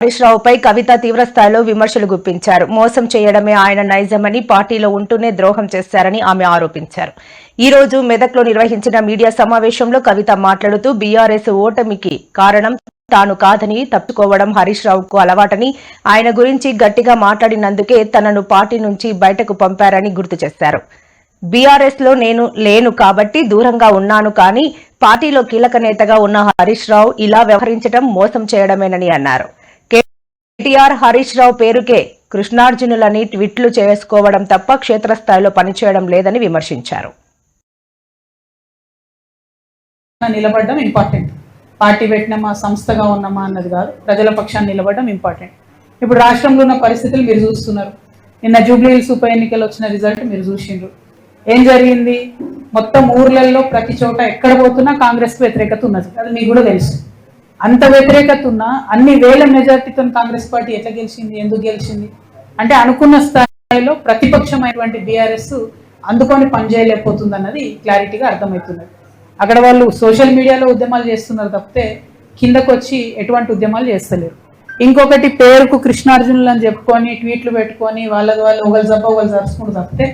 హరీష్ రావుపై కవిత తీవ్ర స్థాయిలో విమర్శలు గుప్పించారు. మోసం చేయడమే ఆయన నైజమని పార్టీలో ఉంటూనే ద్రోహం చేశారని ఆమె ఆరోపించారు. ఈ రోజు మెదక్లో నిర్వహించిన మీడియా సమావేశంలో కవిత మాట్లాడుతూ బీఆర్ఎస్ ఓటమికి కారణం తాను కాదని తప్పుకోవడం హరీష్ రావుకు అలవాటని ఆయన గురించి గట్టిగా మాట్లాడినందుకే తనను పార్టీ నుంచి బయటకు పంపారని గుర్తు చేశారు. బీఆర్ఎస్లో నేను లేను కాబట్టి దూరంగా ఉన్నాను కానీ పార్టీలో కీలక నేతగా ఉన్న హరీష్ రావు ఇలా వ్యవహరించడం మోసం చేయడమేనని అన్నారు. కేటీఆర్ హరీష్ రావు పేరుకే కృష్ణార్జునులని ట్వీట్లు చేసుకోవడం తప్ప క్షేత్రస్థాయిలో పనిచేయడం లేదని విమర్శించారు. నిలబడడం ఇంపార్టెంట్ పార్టీ పెట్టినమా సంస్థగా ఉన్నామా అన్నది కాదు ప్రజల పక్షాన్ని నిలబడడం ఇంపార్టెంట్ ఇప్పుడు రాష్ట్రంలో ఉన్న పరిస్థితులు మీరు చూస్తున్నారు. నిన్న జూబ్లీ హిల్స్ ఉప ఎన్నికలు వచ్చిన రిజల్ట్ మీరు చూసిండ్రు. ఏం జరిగింది? మొత్తం ఊర్లలో ప్రతి చోట ఎక్కడ పోతున్నా కాంగ్రెస్ వ్యతిరేకత ఉన్నది. అది మీకు కూడా తెలుసు. అంత వ్యతిరేకత ఉన్నా అన్ని వేల మెజార్టీతో కాంగ్రెస్ పార్టీ ఎట్లా గెలిచింది ఎందుకు గెలిచింది? అంటే అనుకున్న స్థాయిలో ప్రతిపక్షమైనటువంటి బీఆర్ఎస్ అందుకొని పనిచేయలేకపోతుంది అన్నది క్లారిటీగా అర్థమవుతున్నది అక్కడ వాళ్ళు సోషల్ మీడియాలో ఉద్యమాలు చేస్తున్నారు తప్పితే కిందకు వచ్చి ఎటువంటి ఉద్యమాలు చేస్తలేరు. ఇంకొకటి పేరుకు కృష్ణార్జునులు అని చెప్పుకొని ట్వీట్లు పెట్టుకొని వాళ్ళ వాళ్ళు ఒకళ్ళు జబ్బ ఒకళ్ళు జరుచుకుంటూ తప్పితే